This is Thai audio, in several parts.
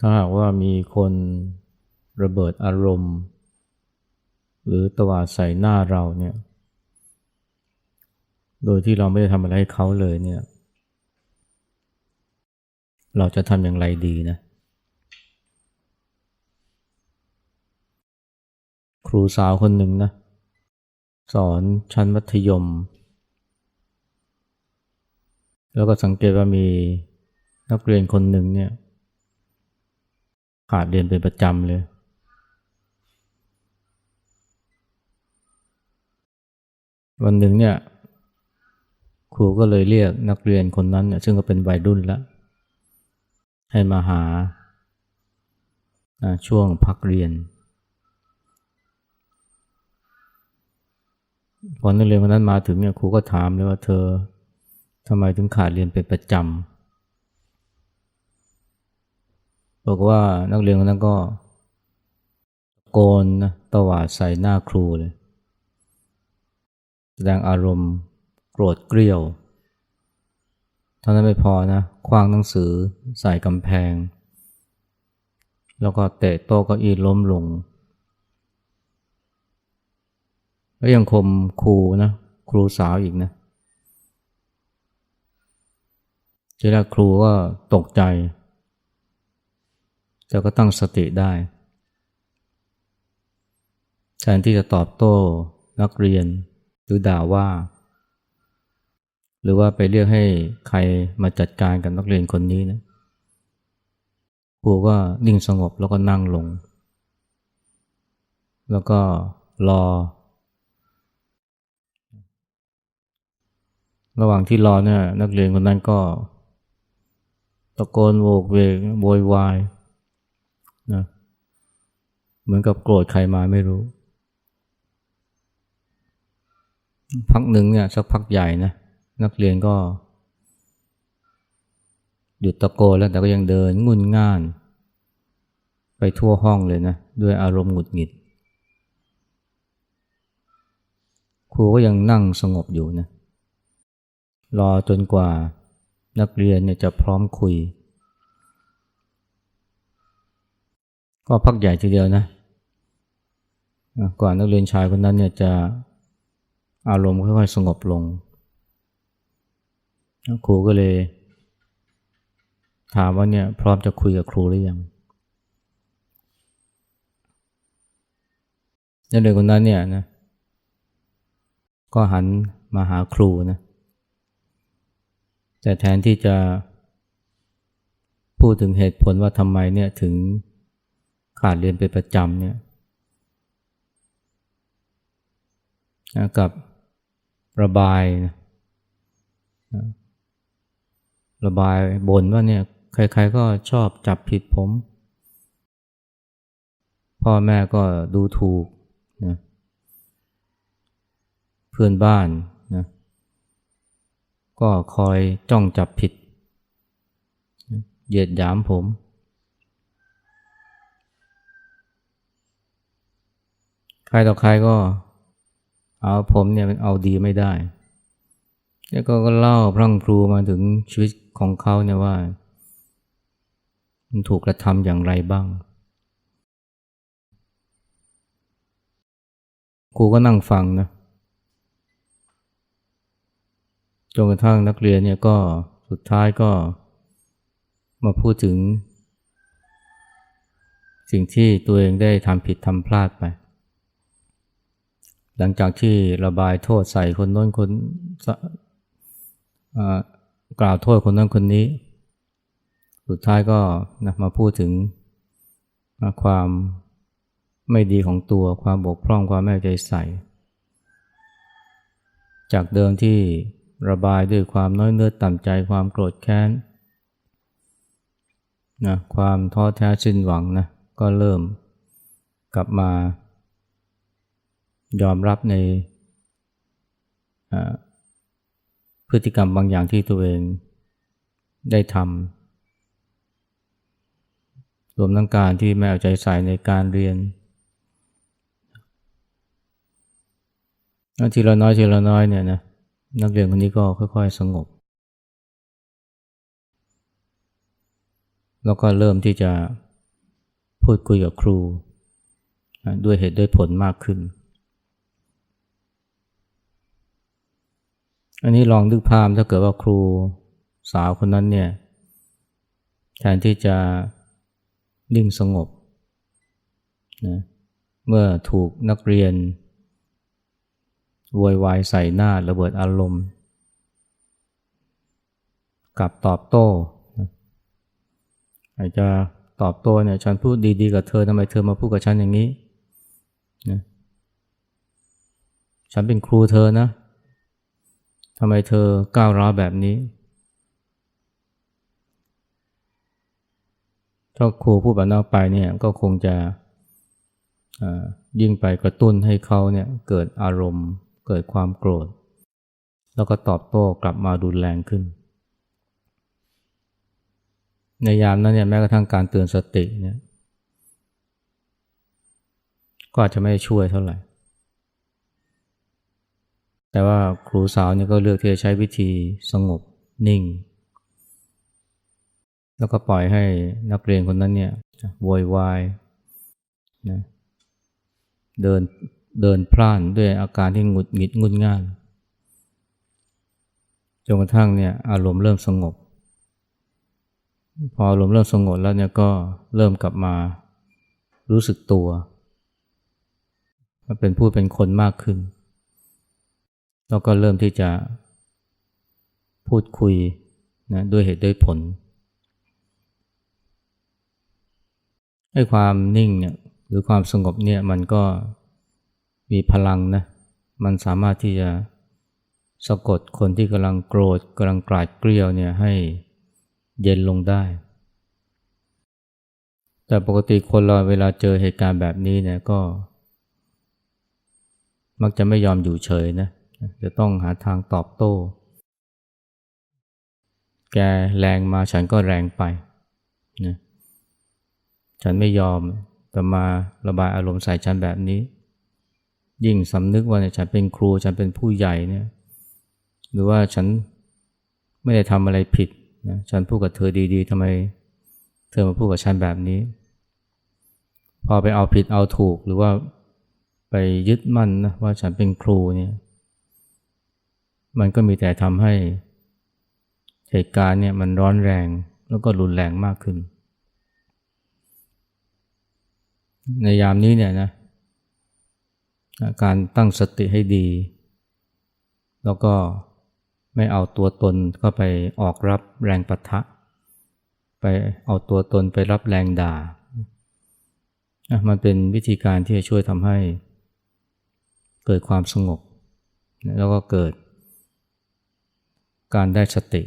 ถ้าหากว่ามีคนระเบิดอารมณ์ หรือตวาดใส่หน้าเราเนี่ย โดยที่เราไม่ได้ทำอะไรให้เขาเลยเนี่ย เราจะทำอย่างไรดีนะ ครูสาวคนหนึ่งนะ สอนชั้นมัธยม แล้วก็สังเกตว่ามีนักเรียนคนหนึ่งเนี่ย ขาดเรียนเป็นประจำเลย วันหนึ่งเนี่ย ครูก็เลยเรียกนักเรียนคนนั้นเนี่ยซึ่งก็เป็นวัยรุ่นแล้ว ให้มาหาช่วงพักเรียน พอนักเรียนคนนั้นมาถึงเนี่ยครูก็ถามเลยว่าเธอทำไมถึงขาดเรียนเป็นประจำ บอกว่านักเรียนคนนั้นก็โกนนะตวาดใส่หน้าครูเลย แสดงอารมณ์โกรธเกรี้ยวเท่านั้นไม่พอนะคว้างหนังสือใส่กำแพง แล้วก็เตะโต๊ะเก้าอี้ล้มลง แล้วยังคมครูนะครูสาวอีกนะทีแรกครูก็ตกใจ แต่ก็ตั้งสติได้แทนที่จะตอบโต้นักเรียนหรือด่าว่า หรือว่าไปเรียกให้ใครมาจัดการกับนักเรียนคนนี้นะครูก็นิ่งสงบแล้วก็นั่งลง แล้วก็รอ ระหว่างที่รอเนี่ยนักเรียนคนนั้นก็ตะโกนโวกเวกโวยวาย นะเหมือนกับโกรธใครมาไม่รู้ พักหนึ่งเนี่ยสักพักใหญ่นะนักเรียนก็ หยุดตะโกนแล้วแต่ก็ยังเดินงุนง่าน ไปทั่วห้องเลยนะ ด้วยอารมณ์หงุดหงิด ครูก็ยังนั่งสงบอยู่นะรอจนกว่านักเรียนเนี่ยจะพร้อมคุย ก็พักใหญ่ทีเดียวนะก่อนนักเรียนชายคนนั้นเนี่ยจะอารมณ์ค่อยๆสงบลงครูก็เลย ถามว่าเนี่ยพร้อมจะคุยกับครูหรือยังนักเรียนคนนั้นเนี่ยนะก็หันมาหาครูนะแต่แทนที่จะพูดถึงเหตุผลว่าทำไมเนี่ยถึง ขาดเรียนเป็นประจำเนี่ยกับระบายนะระบายบ่นว่าเนี่ยใครๆก็ชอบจับผิดผม พ่อแม่ก็ดูถูกนะเพื่อนบ้านนะก็คอยจ้องจับผิดเหยียดหยามผม ใครต่อใครก็ เอาผมเนี่ยเป็นเอาดีไม่ได้ แล้วก็ก็เล่าพรั่งพรูมาถึงชีวิตของเขาเนี่ยว่า มันถูกกระทำอย่างไรบ้างครูก็นั่งฟังนะจนกระทั่งนักเรียนเนี่ยก็สุดท้ายก็มาพูดถึง สิ่งที่ตัวเองได้ทำผิดทำพลาดไป หลังจากที่ระบายโทษใส่คนโน้นคนกล่าวโทษคนนั้นคนนี้ สุดท้ายก็นะมาพูดถึงความไม่ดีของตัวความบกพร่องความไม่ใจใส่ จากเดิมที่ระบายด้วยความน้อยเนื้อต่ำใจความโกรธแค้นนะความท้อแท้สิ้นหวังนะก็เริ่มกลับมา ยอมรับในพฤติกรรมบางอย่างที่ตัวเองได้ทำรวมทั้งการที่ไม่เอาใจใส่ในการเรียนทีละน้อยทีละน้อยเนี่ยนะนักเรียนคนนี้ก็ค่อยๆสงบ แล้วก็เริ่มที่จะพูดคุยกับครู ด้วยเหตุด้วยผลมากขึ้น อันนี้ลองนึกภาพถ้าเกิดว่าครูสาวคนนั้นเนี่ยแทนที่จะนิ่งสงบนะเมื่อถูกนักเรียนวอยวายใส่หน้าระเบิดอารมณ์กลับตอบโต้อาจจะตอบโต้เนี่ยฉันพูดดีๆกับเธอทำไมเธอมาพูดกับฉันอย่างนี้นะฉันเป็นครูเธอนะ ทำไมเธอก้าวร้าวแบบนี้ถ้าครูพูดแบบนั้นไปเนี่ยก็คงจะยิ่งไปกระตุ้นให้เขาเนี่ยเกิดอารมณ์ เกิดความโกรธ แล้วก็ตอบโต้กลับมาดุนแรงขึ้น ในยามนั้นเนี่ยแม้กระทั่งการเตือนสติเนี่ยก็อาจจะไม่ช่วยเท่าไหร่ แต่ว่าครูสาวเนี่ยก็เลือกที่จะใช้วิธีสงบนิ่ง แล้วก็ปล่อยให้นักเรียนคนนั้นเนี่ยโวยวายนะเดินเดินพล่านด้วยอาการที่หงุดหงิดงุนง่านจนกระทั่งเนี่ยอารมณ์เริ่มสงบ พออารมณ์เริ่มสงบแล้วเนี่ยก็เริ่มกลับมารู้สึกตัว เป็นผู้เป็นคนมากขึ้น แล้วก็เริ่มที่จะพูดคุยนะด้วยเหตุด้วยผลให้ความนิ่งเนี่ยหรือความสงบเนี่ยมันก็มีพลังนะมันสามารถที่จะสะกดคนที่กำลังโกรธกำลังกลาดเกลียวเนี่ยให้เย็นลงได้ แต่ปกติคนเราเวลาเจอเหตุการณ์แบบนี้เนี่ยก็ มักจะไม่ยอมอยู่เฉยนะ จะต้องหาทางตอบโต้ แกแรงมาฉันก็แรงไปนะฉันไม่ยอมจะมาระบายอารมณ์ใส่ฉันแบบนี้ ยิ่งสำนึกว่าเนี่ยฉันเป็นครูฉันเป็นผู้ใหญ่เนี่ย หรือว่าฉันไม่ได้ทำอะไรผิดนะฉันพูดกับเธอดีๆทำไม เธอมาพูดกับฉันแบบนี้ พอไปเอาผิดเอาถูกหรือว่าไปยึดมั่นนะว่าฉันเป็นครูเนี่ย มันก็มีแต่ทำให้เหตุการณ์เนี่ยมันร้อนแรงแล้วก็รุนแรงมากขึ้น ในยามนี้เนี่ยนะการตั้งสติให้ดี แล้วก็ไม่เอาตัวตนเข้าไปออกรับแรงปะทะ ไปเอาตัวตนไปรับแรงด่า มันเป็นวิธีการที่จะช่วยทำให้เกิดความสงบ แล้วก็เกิด การได้สติ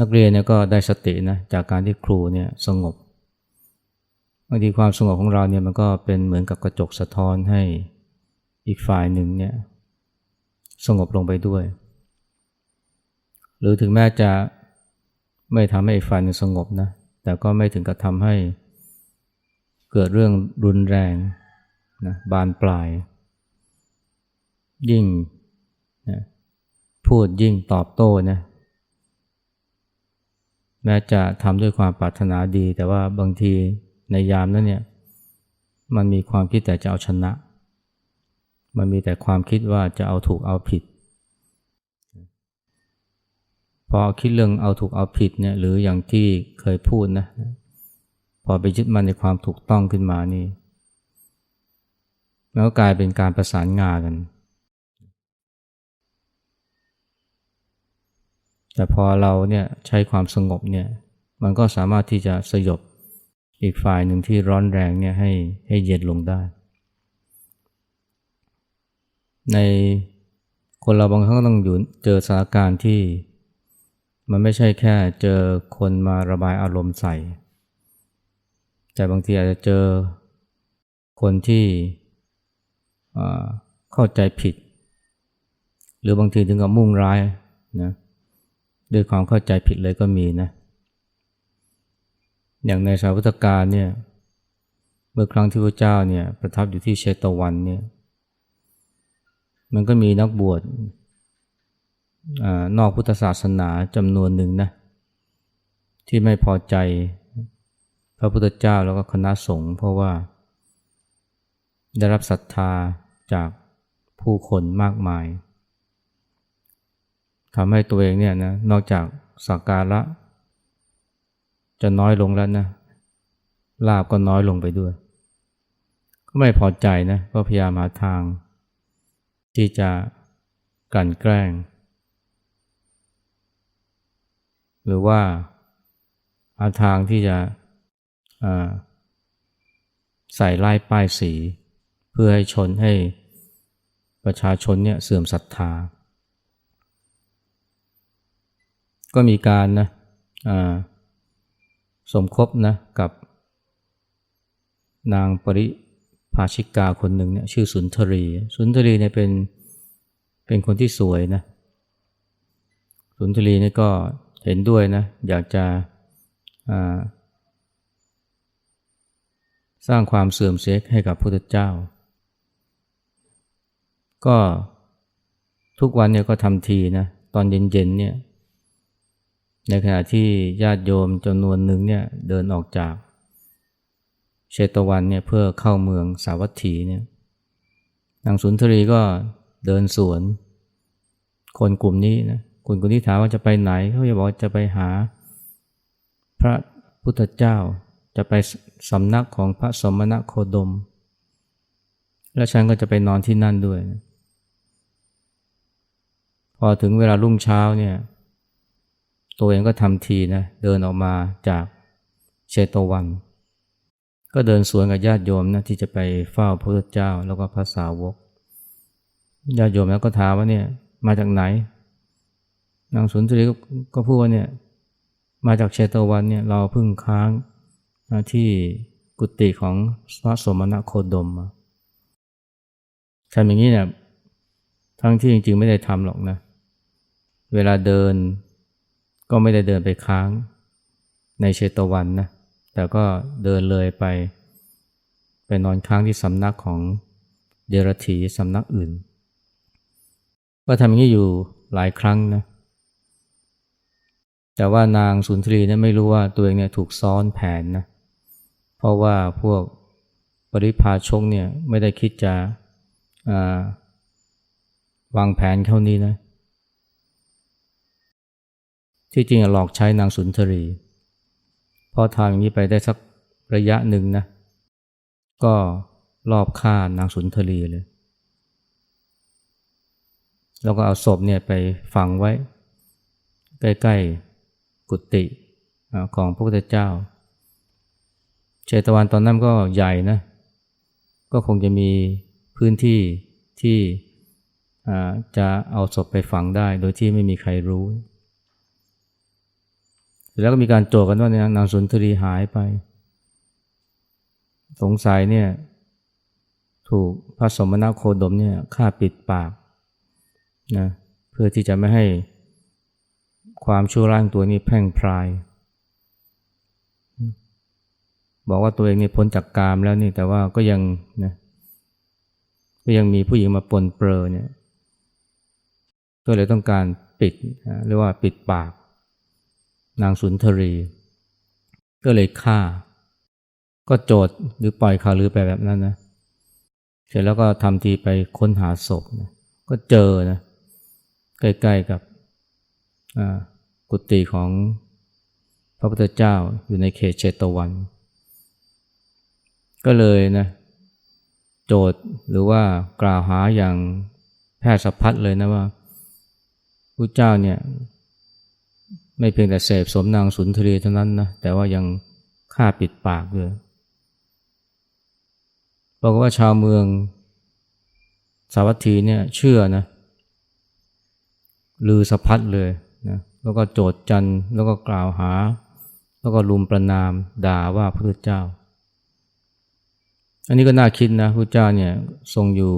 นักเรียนเนี่ยก็ได้สตินะจากการที่ครูเนี่ยสงบบางทีความสงบของเราเนี่ยมันก็เป็นเหมือนกับกระจกสะท้อนให้อีกฝ่ายหนึ่งเนี่ยสงบลงไปด้วย หรือถึงแม้จะไม่ทำให้อีกฝ่ายหนึ่งสงบนะแต่ก็ไม่ถึงกับทำให้เกิดเรื่องรุนแรงนะบานปลาย ยิ่งนะ พูดยิ่งตอบโต้นะแม้จะทำด้วยความปรารถนาดี แต่ว่าบางทีในยามนั้นเนี่ยมันมีความคิดแต่จะเอาชนะ มันมีแต่ความคิดว่าจะเอาถูกเอาผิด พอคิดเรื่องเอาถูกเอาผิดเนี่ยหรืออย่างที่เคยพูดนะพอไปยึดมันในความถูกต้องขึ้นมานี่ แล้วกลายเป็นการประสานงานกัน แต่พอเราเนี่ยใช้ความสงบเนี่ยมันก็สามารถที่จะสยบอีกฝ่ายหนึ่งที่ร้อนแรงเนี่ยให้ให้เย็นลงได้ ในคนเราบางครั้งต้องอยู่เจอสถานการณ์ที่ มันไม่ใช่แค่เจอคนมาระบายอารมณ์ใส่ แต่บางทีอาจจะเจอคนที่เข้าใจผิด หรือบางทีถึงกับมุ่งร้ายนะ ด้วยความเข้าใจผิดเลยก็มีนะ อย่างในสาวุธการเนี่ย เมื่อครั้งที่พระเจ้าเนี่ยประทับอยู่ที่เชตวันเนี่ย มันก็มีนักบวชอนอกพุทธศาสนาจำนวนหนึ่งนะ ที่ไม่พอใจพระพุทธเจ้าแล้วก็คณะสงฆ์เพราะว่า ได้รับศรัทธาจากผู้คนมากมาย ทำให้ตัวเองเนี่ยนะนอกจากสักการะ จะน้อยลงแล้วนะลาบก็น้อยลงไปด้วย ก็ไม่พอใจนะก็พยายามหาทาง ที่จะกลั่นแกล้ง หรือว่าหาทางที่จะใส่ไล่ป้ายสี เพื่อให้ชนให้ประชาชนเนี่ยเสื่อมศรัทธา ก็มีการนะสมคบนะกับ นางปริภาชิกาคนหนึ่งเนี่ยชื่อสุนทรี สุนทรีเนี่ยเป็นเป็นคนที่สวยนะสุนทรีเนี่ยก็เห็นด้วยนะอยากจะสร้างความเสื่อมเสียให้กับพระพุทธเจ้า ก็ทุกวันเนี่ยก็ทำทีนะตอนเย็นๆเนี่ย ในขณะที่ญาติโยมจำนวนหนึ่งเนี่ยเดินออกจากเชตวันเนี่ยเพื่อเข้าเมืองสาวัตถีเนี่ยนางสุนทรีก็เดินสวน คนกลุ่มนี้นะคนกลุ่มนี้ถามว่าจะไปไหนเขาจะบอกจะไปหา พระพุทธเจ้าจะไปสำนักของพระสมณะโคดม แล้วฉันก็จะไปนอนที่นั่นด้วย พอถึงเวลารุ่งเช้าเนี่ย ตัวเองก็ทำทีนะเดินออกมาจากเชตวัน ก็เดินสวนกับญาติโยมนะที่จะไปเฝ้าพระพุทธเจ้าแล้วก็พระสาวก ญาติโยมแล้วก็ถามว่าเนี่ยมาจากไหน นางสุนทรีก็พูดว่าเนี่ยมาจากเชตวันเนี่ยเราเพิ่งค้างที่กุฏิของพระสมณโคดมมาทำอย่างนี้เนี่ยทั้งที่จริงๆไม่ได้ทำหรอกนะ เวลาเดิน ก็ไม่ได้เดินไปค้างในเชตวันนะ แต่ก็เดินเลยไป ไปนอนค้างที่สำนักของเดรธีสำนักอื่น ก็ทำอย่างนี้อยู่หลายครั้งนะ แต่ว่านางสุนทรีเนี่ยไม่รู้ว่าตัวเองเนี่ยถูกซ้อนแผนนะ เพราะว่าพวกปริพาชงเนี่ยไม่ได้คิดจะวางแผนเท่านี้นะ ที่จริงหลอกใช้นางสุนทรีพอทางนี้ไปได้สักระยะหนึ่งนะ ก็รอบฆ่านางสุนทรีเลย แล้วก็เอาศพเนี่ยไปฝังไว้ ใกล้ๆกุฏิของพระพุทธเจ้า เชตวันตอนนั้นก็ใหญ่นะ ก็คงจะมีพื้นที่ที่จะเอาศพไปฝังได้โดยที่ไม่มีใครรู้ แล้วก็มีการโจกันว่านางสุนทรีหายไป สงสัยเนี่ย ถูกพระสมณโคดมเนี่ยฆ่าปิดปากนะเพื่อที่จะไม่ให้ความชั่วร้ายตัวนี้แพ่งพราย บอกว่าตัวเองนี่พ้นจากกามแล้วนี่แต่ว่าก็ยังนะก็ยังมีผู้หญิงมาปนเปื้อเนี่ยก็เลยต้องการปิดหรือว่าปิดปาก นางสุนทรี ก็เลยฆ่า ก็โจดหรือปล่อยข่าวลือไปแบบนั้นนะเสร็จแล้วก็ทำทีไปค้นหาศพนะก็เจอนะใกล้ๆกับกุฏิของพระพุทธเจ้าอยู่ในเขตเชตวัน ก็เลยนะโจทย์หรือว่ากล่าวหาอย่างแพทย์สะพัดเลยนะว่าพระเจ้าเนี่ย ไม่เพียงแต่เสพสมนางสุนทรีเท่านั้นนะแต่ว่ายังฆ่าปิดปากด้วยบอกว่าชาวเมืองสาวัตถีเนี่ยเชื่อนะลือสะพัดเลยนะแล้วก็โจดจันแล้วก็กล่าวหา แล้วก็ลุมประนามด่าว่าพระพุทธเจ้า อันนี้ก็น่าคิดนะพระเจ้าเนี่ยทรงอยู่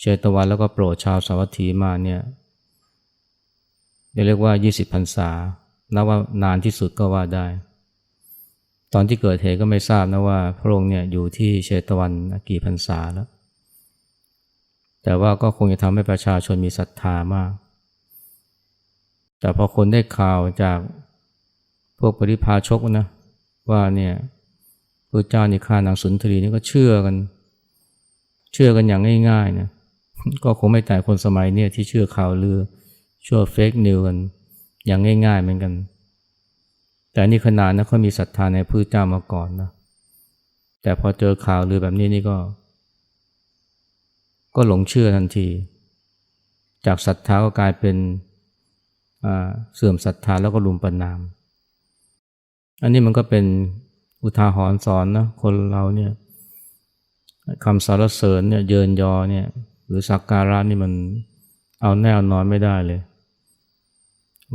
เชตวันแล้วก็โปรดชาวสาวัตถีมาเนี่ย เรียกว่า 20พรรษานับว่านานที่สุดก็ว่าได้ ตอนที่เกิดเหตุก็ไม่ทราบนะว่า พระองค์เนี่ยอยู่ที่เชตวันกี่พรรษาแล้ว แต่ว่าก็คงจะทำให้ประชาชนมีศรัทธามาก แต่พอคนได้ข่าวจากพวกปริพาชกนะว่าเนี่ยพระเจ้านี่ฆ่านางสุนทรีนี่ก็เชื่อกัน เชื่อกันอย่างง่ายๆนะก็คงไม่แต่คนสมัยเนี่ยที่เชื่อข่าวลือ ชื่อเฟกนิวกันอย่างง่ายๆเหมือนกัน แต่นี่ขนาดนะเขามีศรัทธาในพระเจ้ามาก่อนนะแต่พอเจอข่าวลือแบบนี้นี่ก็ ก็หลงเชื่อทันที จากศรัทธาก็กลายเป็นเสื่อมศรัทธาแล้วก็ลุมประนาม อันนี้มันก็เป็นอุทาหรณ์สอนนะคนเราเนี่ยคำสารเสริญเนี่ยเยินยอเนี่ยหรือสักการะนี่มันเอาแน่นอนไม่ได้เลย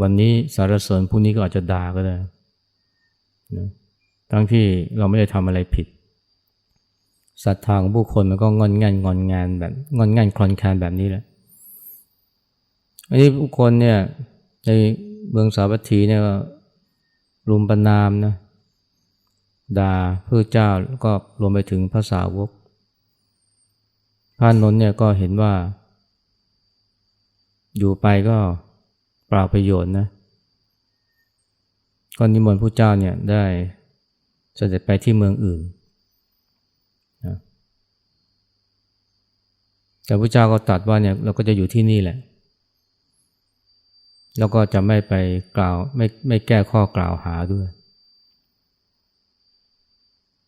วันนี้สารเสริญพรุ่งนี้ก็อาจจะด่าก็ได้นะทั้งที่เราไม่ได้ทำอะไรผิดศรัทธาของผู้คนมันก็งอนงันงอนงานแบบงอนงันคลอนแคลนแบบนี้แหละอันนี้ผู้คนเนี่ยในเมืองสาวัตถีเนี่ยรุมประนามนะด่าพระเจ้าแล้วก็รวมไปถึงภาษาวกพระนนท์เนี่ยก็เห็นว่า อยู่ไปก็ ปล่าประโยชน์นะก็นิมนต์พระเจ้าเนี่ยได้เสด็จไปที่เมืองอื่นนะแต่พระเจ้าก็ตรัสว่าเนี่ยเราก็จะอยู่ที่นี่แหละ แล้วก็จะไม่ไปกล่าวไม่ไม่แก้ข้อกล่าวหาด้วย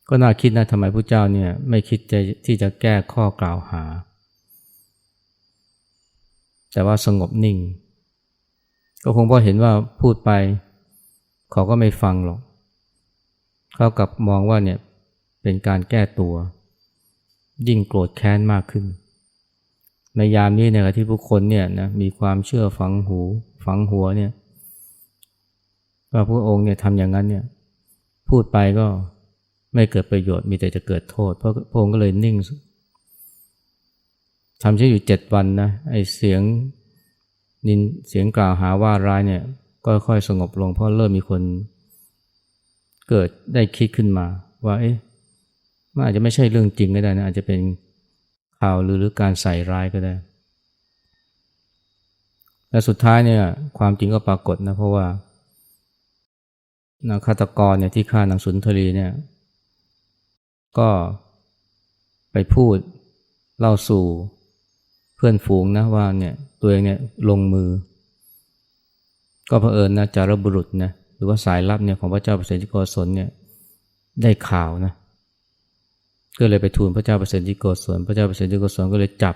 ก็น่าคิดนะทำไมพระเจ้าเนี่ยไม่คิดจะที่จะแก้ข้อกล่าวหา แต่ว่าสงบนิ่ง ก็คงเพราะเห็นว่าพูดไปเขาก็ไม่ฟังหรอก เขากลับมองว่าเนี่ยเป็นการแก้ตัว ยิ่งโกรธแค้นมากขึ้น ในยามนี้เนี่ยที่ผู้คนเนี่ยนะมีความเชื่อฝังหูฝังหัวเนี่ยว่าพระองค์เนี่ยทำอย่างนั้นเนี่ยพูดไปก็ไม่เกิดประโยชน์มีแต่จะเกิดโทษ เพราะพระองค์ก็เลยนิ่งทำเช่นอยู่เจ็ดวันนะไอเสียง นินเสียงกล่าวหาว่าร้ายเนี่ยก็ค่อยสงบลง เพราะเริ่มมีคนเกิดได้คิดขึ้นมา ว่าเอ๊ะมันอาจจะไม่ใช่เรื่องจริงก็ได้นะอาจจะเป็นข่าวหรือหรือการใส่ร้ายก็ได้ และสุดท้ายเนี่ยความจริงก็ปรากฏนะเพราะว่านาฆาตกรเนี่ยที่ฆ่านางสุนทรีเนี่ยก็ไปพูดเล่าสู่ พื่อนฝูงนะว่าเนี่ยตัวเองเนี่ยลงมือ ก็เผอิญนะจารบุรุษนะหรือว่าสายลับเนี่ยของพระเจ้าประเสริฐโกศลเนี่ยได้ข่าวนะก็เลยไปทูลพระเจ้าประเสริฐโกศลพระเจ้าประเสริฐโกศลก็เลยจับ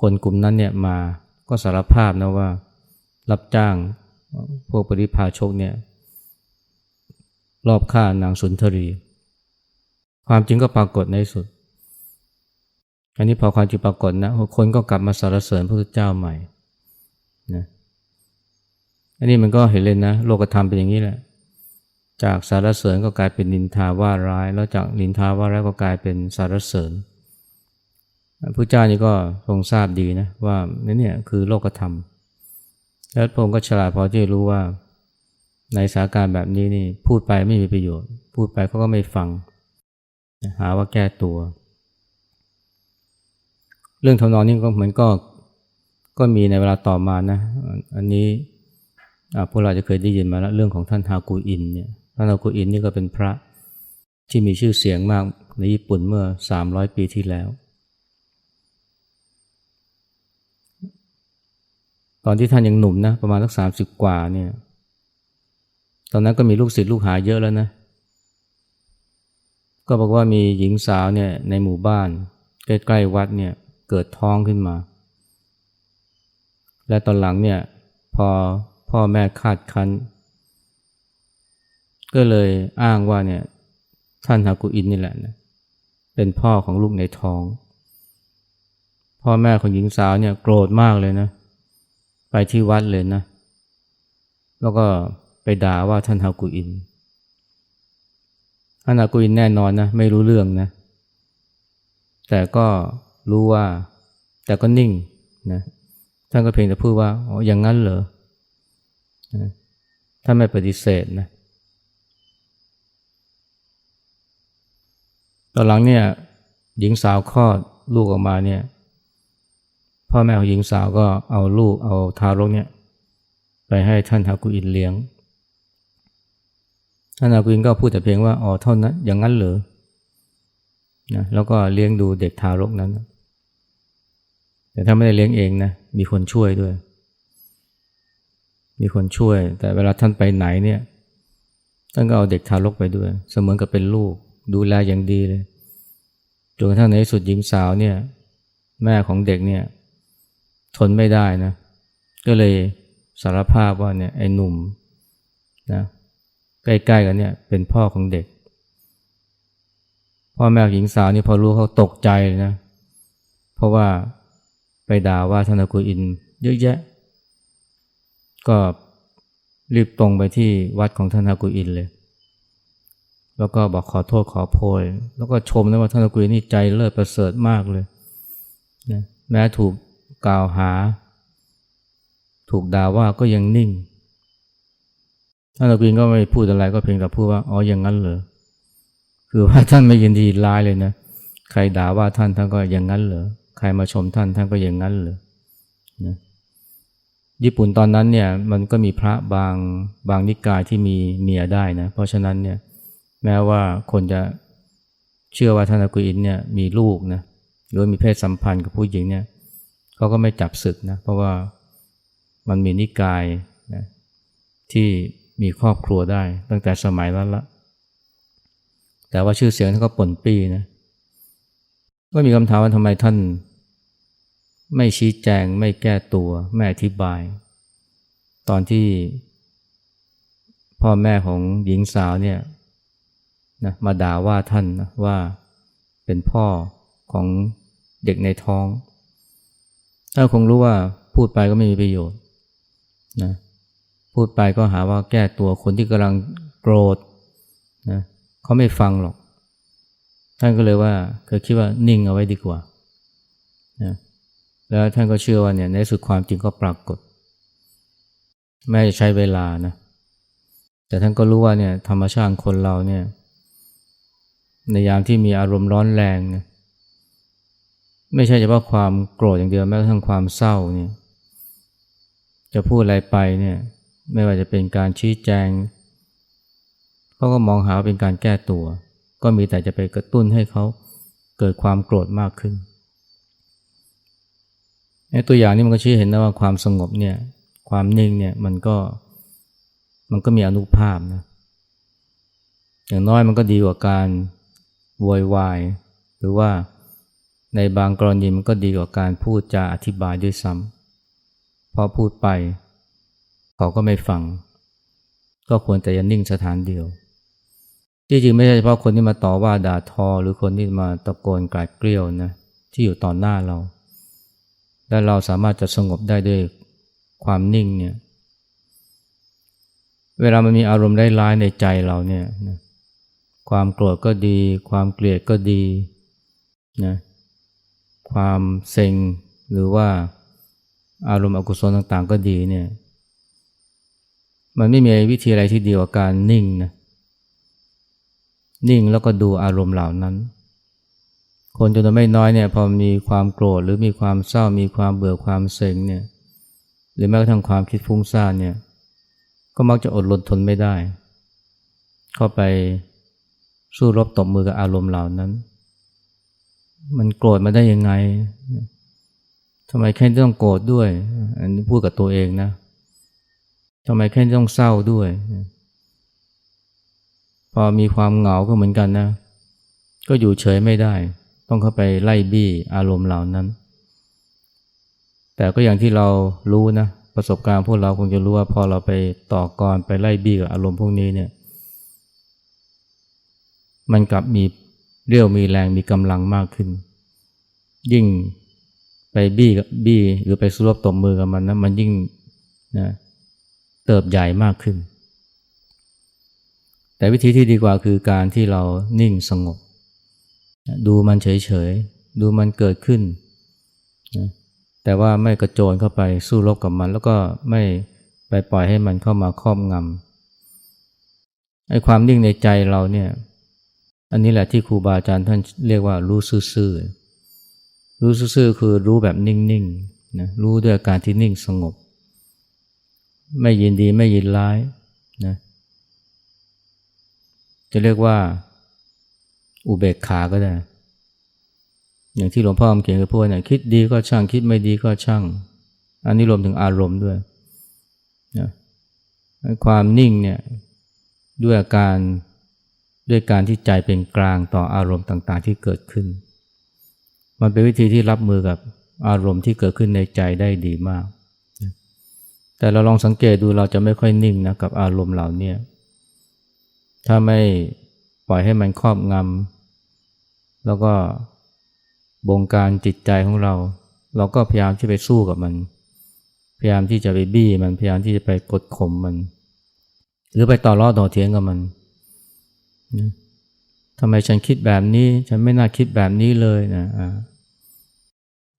คนกลุ่มนั้นเนี่ยมาก็สารภาพนะว่ารับจ้างพวกปริพาชกเนี่ยรอบฆ่านางสุนทรี ความจริงก็ปรากฏในสุด อันนี้พอความจริงปรากฏนะคนก็กลับมาสารเสริญพระพุทธเจ้าใหม่นะอันนี้มันก็เห็นเลยนะ โลกธรรมเป็นอย่างนี้แหละ จากสารเสริญก็กลายเป็นนินทาว่าร้าย แล้วจากนินทาว่าร้ายก็กลายเป็นสารเสริญพระเจ้านี่ก็ทรงทราบดีนะว่านี่เนี่ยคือโลกธรรม แล้วพระองค์ก็ฉลาดพอที่จะรู้ว่า ในสถานการณ์แบบนี้นี่พูดไปไม่มีประโยชน์ พูดไปเขาก็ไม่ฟัง หาว่าแก้ตัว เรื่องทำนองนี้ก็เหมือนก็ก็มีในเวลาต่อมานะ อันนี้พวกเราจะเคยได้ยินมาแล้วเรื่องของท่านฮากูอินเนี่ยท่านฮากูอินนี่ก็เป็นพระที่มีชื่อเสียงมากในญี่ปุ่นเมื่อ 300 ปีที่แล้ว ตอนที่ท่านยังหนุ่มนะประมาณสักสามสิบกว่าเนี่ยตอนนั้นก็มีลูกศิษย์ลูกหาเยอะแล้วนะ ก็บอกว่ามีหญิงสาวเนี่ยในหมู่บ้านใกล้ๆวัดเนี่ย เกิดท้องขึ้นมา และตอนหลังเนี่ยพอพ่อแม่คาดคันก็เลยอ้างว่าเนี่ยท่านฮากุอินนี่แหละนะเป็นพ่อของลูกในท้อง พ่อแม่ของหญิงสาวเนี่ยโกรธมากเลยนะ ไปที่วัดเลยนะ แล้วก็ไปด่าว่าท่านฮากุอิน ท่านฮากุอินแน่นอนนะ ไม่รู้เรื่องนะ แต่ก็ รู้ว่า แต่ก็นิ่งนะท่านก็เพียงแต่พูดว่าอ๋ออย่างนั้นเหรอถ้าไม่ปฏิเสธนะตอนหลังเนี่ย หญิงสาวคลอดลูกออกมาเนี่ย พ่อแม่ของหญิงสาวก็เอาลูกเอาทารกเนี่ย ไปให้ท่านฮากุอินเลี้ยงท่านอากุอินก็พูดแต่เพียงว่าอ๋อเท่านั้นอย่างนั้นเหรอนะแล้วก็เลี้ยงดูเด็กทารกนั้น แต่ถ้าไม่ได้เลี้ยงเองนะมีคนช่วยด้วย มีคนช่วย แต่เวลาท่านไปไหนเนี่ยท่านก็เอาเด็กทารกไปด้วย เสมือนกับเป็นลูก ดูแลอย่างดีเลยจนกระทั่งในที่สุดหญิงสาวเนี่ย แม่ของเด็กเนี่ย ทนไม่ได้นะ ก็เลยสารภาพว่าเนี่ยไอ้หนุ่มนะใกล้ๆกันเนี่ย เป็นพ่อของเด็ก พ่อแม่หญิงสาวนี่พอรู้เขาตกใจเลยนะ เพราะว่า ไปด่าว่าธนกุอินเยอะแยะ ก็รีบตรงไปที่วัดของธนากุอินเลย แล้วก็บอกขอโทษขอโพย แล้วก็ชมนะว่าธนากุอินนี่ใจเลิศประเสริฐมากเลยนะแม้ถูกกล่าวหา ถูกด่าว่าก็ยังนิ่งท่านตะกินก็ไม่พูดอะไรก็เพียงแต่พูดว่าอ๋ออย่างนั้นเหรอคือว่าท่านไม่ยินดีร้ายเลยนะ ใครด่าว่าท่านท่านก็อย่างนั้นเหรอ ใครมาชมท่านท่านก็อย่างนั้นเหรอนะญี่ปุ่นตอนนั้นเนี่ยมันก็มีพระบางบางนิกายที่มีเมียได้นะเพราะฉะนั้นเนี่ยแม้ว่าคนจะเชื่อว่าท่านอากุอินเนี่ยมีลูกนะหรือมีเพศสัมพันธ์กับผู้หญิงเนี่ยเขาก็ไม่จับศึกนะเพราะว่ามันมีนิกายนะที่มีครอบครัวได้ตั้งแต่สมัยนั้นละ แต่ว่าชื่อเสียงท่านก็ป่นปี้นะก็มีคำถามว่าทำไมท่าน ไม่ชี้แจงไม่แก้ตัวไม่อธิบาย ตอนที่พ่อแม่ของหญิงสาวเนี่ยนะมาด่าว่าท่านนะว่าเป็นพ่อของเด็กในท้อง ถ้าคงรู้ว่าพูดไปก็ไม่มีประโยชน์นะพูดไปก็หาว่าแก้ตัวคนที่กำลังโกรธนะเขาไม่ฟังหรอก ท่านก็เลยว่าเคยคิดว่านิ่งเอาไว้ดีกว่านะ แล้วท่านก็เชื่อว่าเนี่ยในสุดความจริงก็ปรากฏแม้จะใช้เวลานะ แต่ท่านก็รู้ว่าเนี่ยธรรมชาติคนเราเนี่ย ในยามที่มีอารมณ์ร้อนแรงเนี่ยไม่ใช่เฉพาะความโกรธอย่างเดียวแม้กระทั่งความเศร้าเนี่ยจะพูดอะไรไปเนี่ย ไม่ว่าจะเป็นการชี้แจงเขาก็มองหาเป็นการแก้ตัว ก็มีแต่จะไปกระตุ้นให้เขาเกิดความโกรธมากขึ้น ตัวอย่างนี้มันก็ชี้เห็นนะว่าความสงบเนี่ย ความนิ่งเนี่ยมันก็มันก็มีอนุภาพนะ อย่างน้อยมันก็ดีกว่าการโวยวาย หรือว่าในบางกรณีมันก็ดีกว่าการพูดจาอธิบายด้วยซ้ำพอพูดไป เขาก็ไม่ฟัง ก็ควรแต่ยันนิ่งสถานเดียวที่จริงไม่ใช่เฉพาะคนที่มาต่อว่าด่าทอ หรือคนที่มาตะโกนกลาดเกลียวนะที่อยู่ต่อหน้าเรา และเราสามารถจะสงบได้ด้วยความนิ่งเนี่ยเวลามันมีอารมณ์ได้ร้ายในใจเราเนี่ยนะความโกรธก็ดี ความเกลียดก็ดีนะความเซ็งหรือว่าอารมณ์อกุศลต่างๆก็ดีเนี่ยมันไม่มีวิธีอะไรที่ดีกว่าการนิ่งนะนิ่งแล้วก็ดูอารมณ์เหล่านั้น คนจำนวนไม่น้อยเนี่ยพอมีความโกรธหรือมีความเศร้ามีความเบื่อความเซ็งเนี่ยหรือแม้กระทั่งความคิดฟุ้งซ่านเนี่ยก็มักจะอดรนทนไม่ได้ เข้าไปสู้รบตบมือกับอารมณ์เหล่านั้น มันโกรธมาได้ยังไงทำไมแค่ต้องโกรธด้วย อันนี้พูดกับตัวเองนะทำไมแค่ต้องเศร้าด้วย พอมีความเหงาก็เหมือนกันนะ ก็อยู่เฉยไม่ได้ ต้องเข้าไปไล่บี้อารมณ์เหล่านั้น แต่ก็อย่างที่เรารู้นะประสบการณ์พวกเราคงจะรู้ว่าพอเราไปต่อกรไปไล่บี้กับอารมณ์พวกนี้เนี่ยมันกลับมีเรี่ยวมีแรงมีกำลังมากขึ้น ยิ่งไปบี้บี้หรือไปสู้รบตบมือกับมันนะมันยิ่งนะเติบใหญ่มากขึ้น แต่วิธีที่ดีกว่าคือการที่เรานิ่งสงบ ดูมันเฉยๆ ดูมันเกิดขึ้นนะแต่ว่าไม่กระโจนเข้าไปสู้รบกับมัน แล้วก็ไม่ไปปล่อยให้มันเข้ามาครอบงำไอ้ความนิ่งในใจเราเนี่ยอันนี้แหละที่ครูบาอาจารย์ท่านเรียกว่ารู้ซื่อๆรู้ซื่อๆคือรู้แบบนิ่งๆนะรู้ด้วยการที่นิ่งสงบ ไม่ยินดีไม่ยินร้ายนะจะเรียกว่า อุเบกขาก็ได้ อย่างที่หลวงพ่อเขียนเคยพูดเนี่ยคิดดีก็ช่าง คิดไม่ดีก็ช่าง อันนี้รวมถึงอารมณ์ด้วยนะความนิ่งเนี่ยด้วยอาการด้วยการที่ใจเป็นกลางต่ออารมณ์ต่างๆ ที่เกิดขึ้น มันเป็นวิธีที่รับมือกับอารมณ์ที่เกิดขึ้นในใจได้ดีมาก แต่เราลองสังเกตดูเราจะไม่ค่อยนิ่งนะกับอารมณ์เหล่านี้ถ้าไม่ ปล่อยให้มันครอบงำแล้วก็บงการจิตใจของเรา เราก็พยายามที่ไปสู้กับมัน พยายามที่จะไปบี้มันพยายามที่จะไปกดข่มมัน หรือไปต่อล้อต่อเถียงกับมันทำไมฉันคิดแบบนี้ ฉันไม่น่าคิดแบบนี้เลยนะ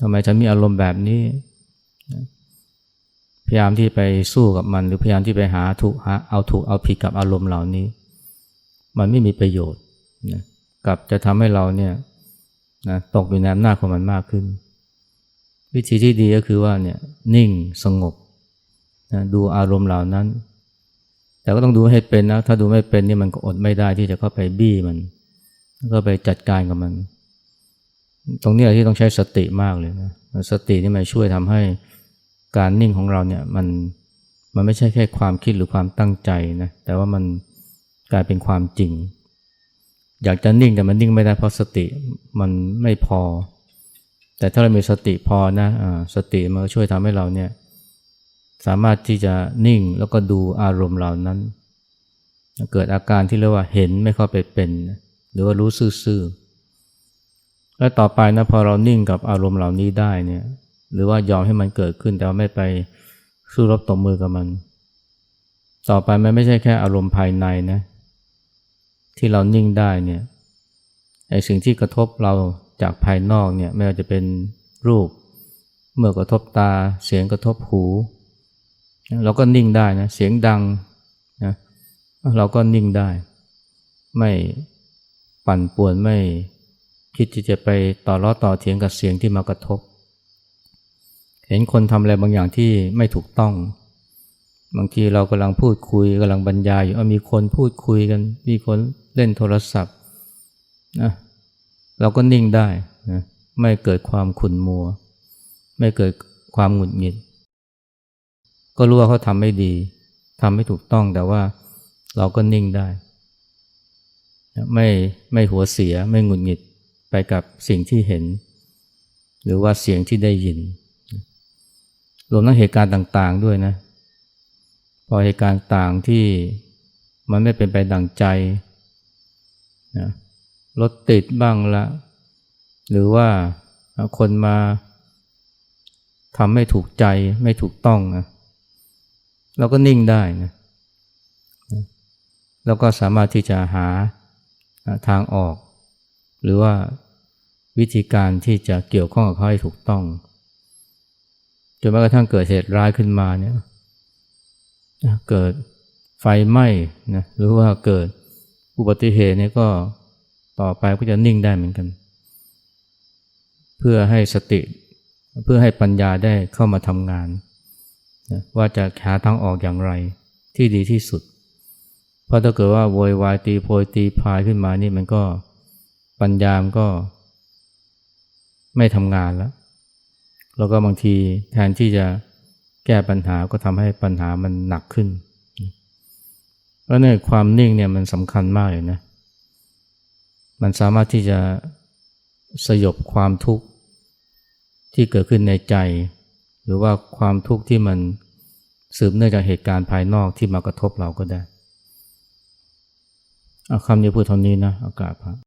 ทำไมฉันมีอารมณ์แบบนี้ พยายามที่ไปสู้กับมัน หรือพยายามที่ไปหาถูกหาเอาถูกเอาผิดกับอารมณ์เหล่านี้ มันไม่มีประโยชน์นะกลับจะทำให้เราเนี่ยนะตกอยู่ในอำนาจของมันมากขึ้น วิธีที่ดีก็คือว่าเนี่ยนิ่งสงบนะดูอารมณ์เหล่านั้น แต่ก็ต้องดูให้เป็นนะ ถ้าดูไม่เป็นนี่มันก็อดไม่ได้ที่จะเข้าไปบี้มัน ก็ไปจัดการกับมัน ตรงนี้แหละที่ต้องใช้สติมากเลยนะสตินี่มันช่วยทำให้การนิ่งของเราเนี่ยมันมันไม่ใช่แค่ความคิดหรือความตั้งใจนะแต่ว่ามัน กลายเป็นความจริง อยากจะนิ่งแต่มันนิ่งไม่ได้เพราะสติมันไม่พอ แต่ถ้าเรามีสติพอนะสติมันช่วยทำให้เราเนี่ยสามารถที่จะนิ่งแล้วก็ดูอารมณ์เหล่านั้น เกิดอาการที่เรียกว่าเห็นไม่เข้าไปเป็น หรือว่ารู้ซื่อๆและต่อไปนะพอเรานิ่งกับอารมณ์เหล่านี้ได้เนี่ยหรือว่ายอมให้มันเกิดขึ้นแต่ว่าไม่ไปสู้รบตบมือกับมัน ต่อไปมันไม่ใช่แค่อารมณ์ภายในนะ ที่เรานิ่งได้เนี่ยไอ้สิ่งที่กระทบเราจากภายนอกเนี่ยไม่ว่าจะเป็นรูป เมื่อกระทบตาเสียงกระทบหู เราก็นิ่งได้นะเสียงดังนะเราก็นิ่งได้ ไม่ปั่นป่วนไม่คิดที่จะไปต่อล้อต่อเถียงกับเสียงที่มากระทบ เห็นคนทำอะไรบางอย่างที่ไม่ถูกต้อง บางทีเรากำลังพูดคุยกำลังบรรยายอยู่มีคนพูดคุยกัน มีคน เล่นโทรศัพท์นะเราก็นิ่งได้นะไม่เกิดความขุ่นมัว ไม่เกิดความหงุดหงิด ก็รู้ว่าเขาทำไม่ดีทำไม่ถูกต้องแต่ว่าเราก็นิ่งได้ ไม่ไม่หัวเสียไม่หงุดหงิดไปกับสิ่งที่เห็น หรือว่าเสียงที่ได้ยินรวมทั้งเหตุการณ์ต่างๆด้วยนะ พอเหตุการณ์ต่างที่มันไม่เป็นไปดังใจ นะรถติดบ้างละหรือว่าคนมาทำไม่ถูกใจไม่ถูกต้องนะเราก็นิ่งได้นะแล้วก็สามารถที่จะหาทางออก หรือว่าวิธีการที่จะเกี่ยวข้องกับเขาให้ถูกต้องจนแม้กระทั่งเกิดเหตุร้ายขึ้นมาเนี่ยเกิดไฟไหม้นะหรือว่าเกิด อุบัติเหตุเนี่ยก็ต่อไปก็จะนิ่งได้เหมือนกัน เพื่อให้สติ เพื่อให้ปัญญาได้เข้ามาทำงานนะว่าจะหาทางออกอย่างไรที่ดีที่สุด เพราะถ้าเกิดว่าโวยวายตีโพยตีพายขึ้นมานี่มันก็ปัญญามก็ ไม่ทำงานแล้ว แล้วก็บางทีแทนที่จะแก้ปัญหาก็ทำให้ปัญหามันหนักขึ้น แล้วเนี่ยความนิ่งเนี่ยมันสำคัญมากเลยนะ มันสามารถที่จะสยบความทุกข์ที่เกิดขึ้นในใจ หรือว่าความทุกข์ที่มันสืบเนื่องจากเหตุการณ์ภายนอกที่มากระทบเราก็ได้ เอาคำนี้พูดเท่านี้นะอากาศพระ